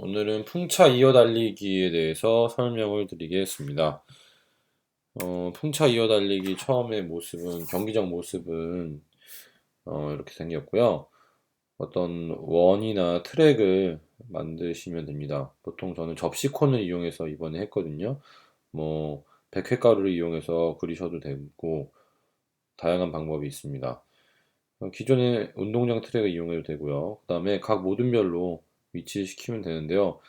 오늘은 풍차 이어 달리기에 대해서 설명을 드리겠습니다. 어, 풍차 이어 달리기 처음의 모습은, 경기장 모습은, 어, 이렇게 생겼고요. 어떤 원이나 트랙을 만드시면 됩니다. 보통 저는 접시콘을 이용해서 이번에 했거든요. 뭐, 백회가루를 이용해서 그리셔도 되고, 다양한 방법이 있습니다. 어, 기존의 운동장 트랙을 이용해도 되고요. 그 다음에 각 모둠별로 위치시키면 되는데요.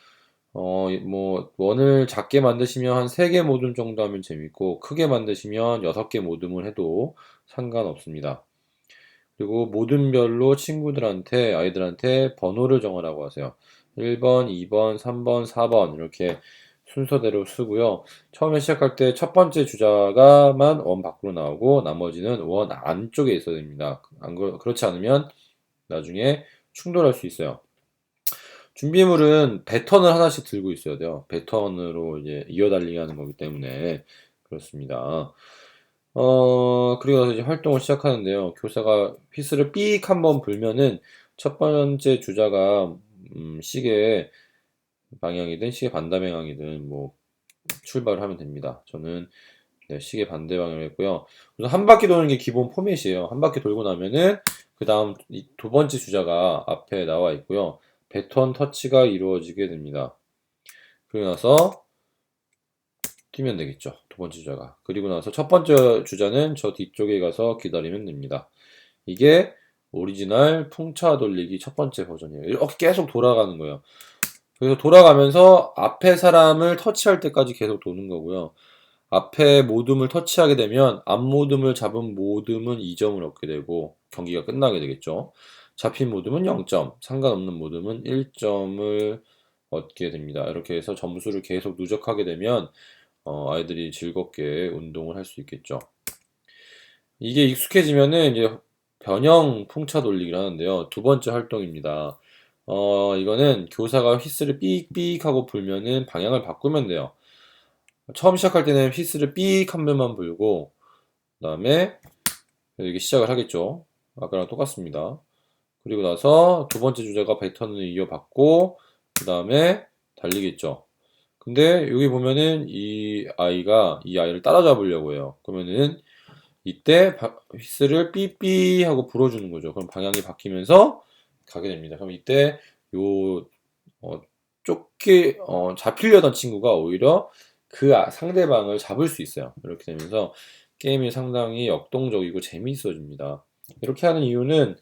어, 뭐, 원을 작게 만드시면 한 3개 모둠 정도 하면 재밌고, 크게 만드시면 6개 모둠을 해도 상관없습니다. 그리고 모둠별로 친구들한테, 아이들한테 번호를 정하라고 하세요. 1번, 2번, 3번, 4번, 이렇게 순서대로 쓰고요. 처음에 시작할 때 첫 번째 주자가만 원 밖으로 나오고, 나머지는 원 안쪽에 있어야 됩니다. 안, 그렇지 않으면 나중에 충돌할 수 있어요. 준비물은 배턴을 하나씩 들고 있어야 돼요. 배턴으로 이제 이어달리기 하는 거기 때문에 그렇습니다. 어, 그리고 나서 이제 활동을 시작하는데요. 교사가 휘스를 삑 한번 불면은 첫 번째 주자가 음, 시계 방향이든 시계 반대 방향이든 뭐 출발을 하면 됩니다. 저는 네, 시계 반대 방향을 했고요. 그래서 한 바퀴 도는 게 기본 포맷이에요. 한 바퀴 돌고 나면은 그 다음 이두 번째 주자가 앞에 나와 있고요. 배턴 터치가 이루어지게 됩니다. 그리고 나서 뛰면 되겠죠. 두 번째 주자가. 그리고 나서 첫 번째 주자는 저 뒤쪽에 가서 기다리면 됩니다. 이게 오리지널 풍차 돌리기 첫 번째 버전이에요. 이렇게 계속 돌아가는 거예요. 그래서 돌아가면서 앞에 사람을 터치할 때까지 계속 도는 거고요. 앞에 모둠을 터치하게 되면 앞 모둠을 잡은 모둠은 2점을 얻게 되고 경기가 끝나게 되겠죠. 잡힌 모둠은 0점, 상관없는 모둠은 1점을 얻게 됩니다. 이렇게 해서 점수를 계속 누적하게 되면 어, 아이들이 즐겁게 운동을 할 수 있겠죠. 이게 익숙해지면은 이제 변형 풍차 돌리기를 하는데요. 두 번째 활동입니다. 어, 이거는 교사가 휘스를 삑삑 하고 불면은 방향을 바꾸면 돼요. 처음 시작할 때는 휘스를 삑 한 번만 불고, 그 다음에 이렇게 시작을 하겠죠. 아까랑 똑같습니다. 그리고 나서 두 번째 주자가 배턴을 이어받고, 그 다음에 달리겠죠. 근데 여기 보면은 이 아이가 이 아이를 따라잡으려고 해요. 그러면은 이때 바- 휘스를 삐삐 하고 불어주는 거죠. 그럼 방향이 바뀌면서 가게 됩니다. 그럼 이때 요 어, 쫓기 어, 잡히려던 친구가 오히려 그 아- 상대방을 잡을 수 있어요. 이렇게 되면서 게임이 상당히 역동적이고 재미있어집니다. 이렇게 하는 이유는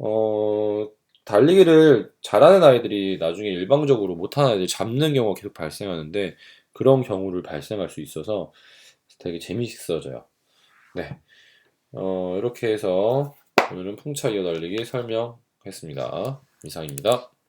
어, 달리기를 잘하는 아이들이 나중에 일방적으로 못하는 아이들 잡는 경우가 계속 발생하는데 그런 경우를 발생할 수 있어서 되게 재미있어져요. 네. 어, 이렇게 해서 오늘은 풍차 이어 달리기 설명했습니다. 이상입니다.